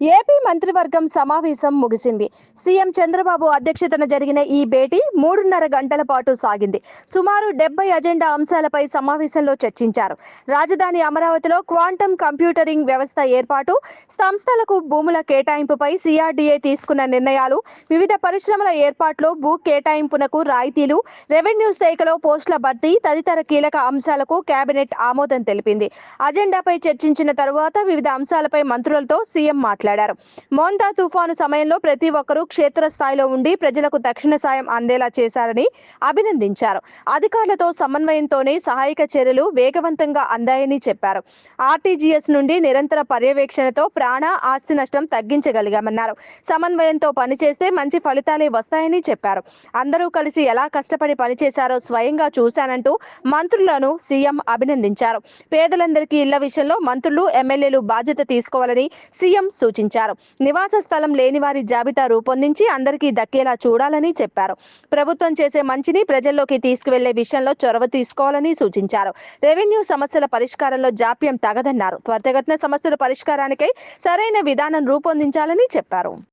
AP మంత్రివర్గం సమావేశం ముగిసింది. సీఎం చంద్రబాబు అధ్యక్షతన జరిగిన ఈ భేటీ మూడున్నర గంటల పాటు సాగింది. సుమారు డెబ్బై అజెండా అంశాలపై సమావేశంలో చర్చించారు. రాజధాని అమరావతిలో క్వాంటమ్ కంప్యూటరింగ్ వ్యవస్థ ఏర్పాటు సంస్థలకు భూముల కేటాయింపుపై సిఆర్డీఏ తీసుకున్న నిర్ణయాలు వివిధ పరిశ్రమల ఏర్పాట్లో భూ కేటాయింపునకు రాయితీలు రెవెన్యూ శాఖలో పోస్టుల భర్తీ తదితర కీలక అంశాలకు కేబినెట్ ఆమోదం తెలిపింది. అజెండాపై చర్చించిన తరువాత వివిధ అంశాలపై మంత్రులతో సీఎం మాట్లాడారు. మోంతా తుఫాను సమయంలో ప్రతి ఒక్కరూ క్షేత్రస్థాయిలో ఉండి ప్రజలకు తక్షణ సాయం అందేలా చేశారని అభినందించారు. అధికారులతో సమన్వయంతోనే సహాయక చర్యలు వేగవంతంగా అందాయని చెప్పారు. ఆర్టీజీఎస్ నుండి నిరంతర పర్యవేక్షణతో ప్రాణ ఆస్తి నష్టం తగ్గించగలిగామన్నారు. సమన్వయంతో పనిచేస్తే మంచి ఫలితాలే వస్తాయని చెప్పారు. అందరూ కలిసి ఎలా కష్టపడి పనిచేశారో స్వయంగా చూశానంటూ మంత్రులను సీఎం అభినందించారు. పేదలందరికీ ఇళ్ళ విషయంలో మంత్రులు ఎమ్మెల్యేలు బాధ్యత తీసుకోవాలని సీఎం సూచించారు. నివాస స్థలం లేని వారి జాబితా రూపొందించి అందరికీ దక్కేలా చూడాలని చెప్పారు. ప్రభుత్వం చేసే మంచిని ప్రజల్లోకి తీసుకువెళ్ళే విషయంలో చొరవ తీసుకోవాలని సూచించారు. రెవెన్యూ సమస్యల పరిష్కారంలో జాప్యం తగదన్నారు. త్వరితగతిన సమస్యల పరిష్కారానికై సరైన విధానం రూపొందించాలని చెప్పారు.